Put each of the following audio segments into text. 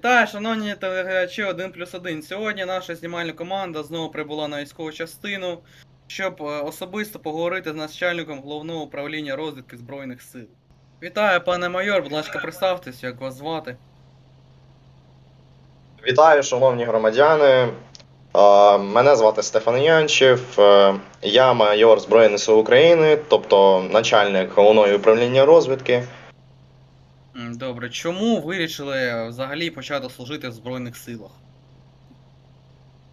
Вітаю, шановні телеглядачі 1 плюс 1. Сьогодні наша знімальна команда знову прибула на військову частину, щоб е, особисто поговорити з начальником головного управління розвідки Збройних сил. Вітаю, пане майор, будь ласка, представтесь, як вас звати. Вітаю, шановні громадяни. Мене звати Стефан Янчев. Е, Я майор Збройних сил України, тобто начальник головного управління розвідки. Добре, чому вирішили взагалі почати служити в Збройних силах?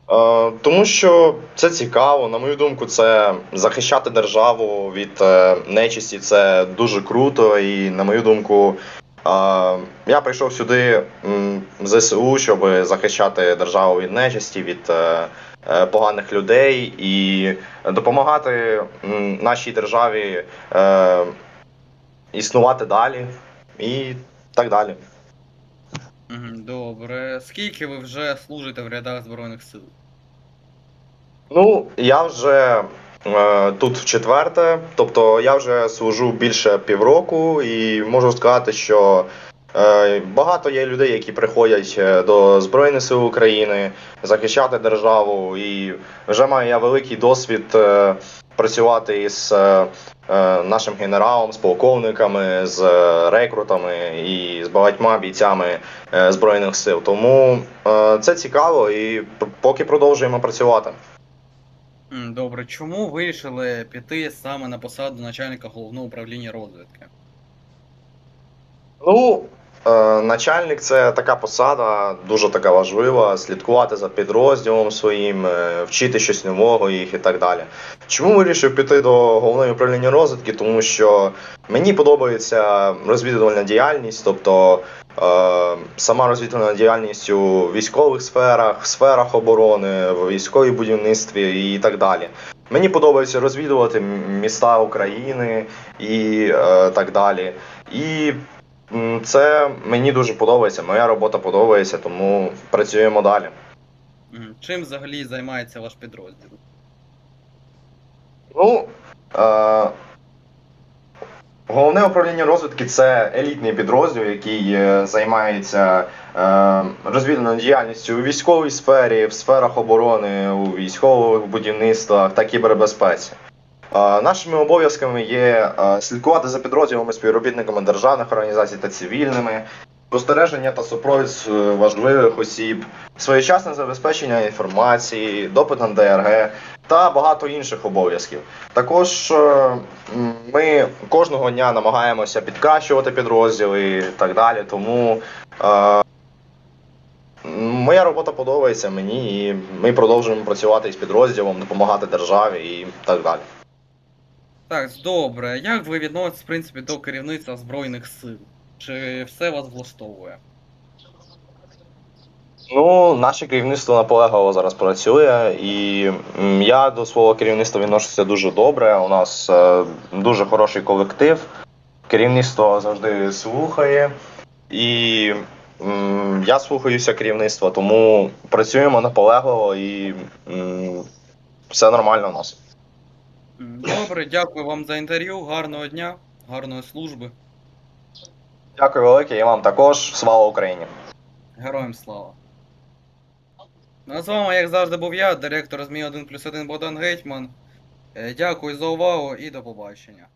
Е, Тому що це цікаво, на мою думку, це захищати державу від е, нечисті, це дуже круто. І на мою думку, е, я прийшов сюди м, в ЗСУ, щоб захищати державу від нечисті, від е, е, поганих людей і допомагати нашій державі е, існувати далі і так далі. Добре. Скільки ви вже служите в рядах Збройних сил? Ну, я вже е, тут в четверте, тобто я вже служу більше півроку, і можу сказати, що е, багато є людей, які приходять е, до Збройних сил України захищати державу, і вже маю я великий досвід е, працювати із е, е, нашим генералом, з полковниками, з е, рекрутами і з багатьма бійцями е, Збройних сил. Тому е, це цікаво і поки продовжуємо працювати. Добре, чому вирішили піти саме на посаду начальника головного управління розвідки? Ну, начальник це така посада, дуже така важлива, слідкувати за підрозділом своїм, е, вчити щось нового їх і так далі. Чому вирішив піти до головного управління розвідки? Тому що мені подобається розвідувальна діяльність, тобто е, сама розвідувальна діяльність у військових сферах, в сферах оборони, в військовій будівництві і так далі. Мені подобається розвідувати міста України і е, так далі. І Це мені дуже подобається. Моя робота подобається, тому працюємо далі. Чим взагалі займається ваш підрозділ? Ну, е, головне управління розвідки це елітний підрозділ, який е, займається е, розвідувальною діяльністю у військовій сфері, в сферах оборони, у військових будівництвах та кібербезпеці. Нашими обов'язками є слідкувати за підрозділами, співробітниками державних організацій та цивільними, спостереження та супровід е, важливих осіб, своєчасне забезпечення інформації, допит на ДРГ та багато інших обов'язків. Також е, ми кожного дня намагаємося підкращувати підрозділи і так далі. Тому е, моя робота подобається мені, і ми продовжуємо працювати із підрозділом, допомагати державі і так далі. Так, добре. Як ви відноситесь, в принципі, до керівництва Збройних сил? Чи все вас влаштовує? Ну, наше керівництво наполегливо зараз працює, і я до свого керівництва відношуся дуже добре. У нас е, дуже хороший колектив. Керівництво завжди слухає, і м, я слухаюся керівництва, тому працюємо наполегливо і м, все нормально у нас. Добре, дякую вам за інтерв'ю. Гарного дня, гарної служби. Дякую велике і вам також. Слава Україні! Героям слава. Ну, а з вами, як завжди, був я, директор ЗМІ 1 плюс 1 Богдан Гетьман. Е, Дякую за увагу і до побачення.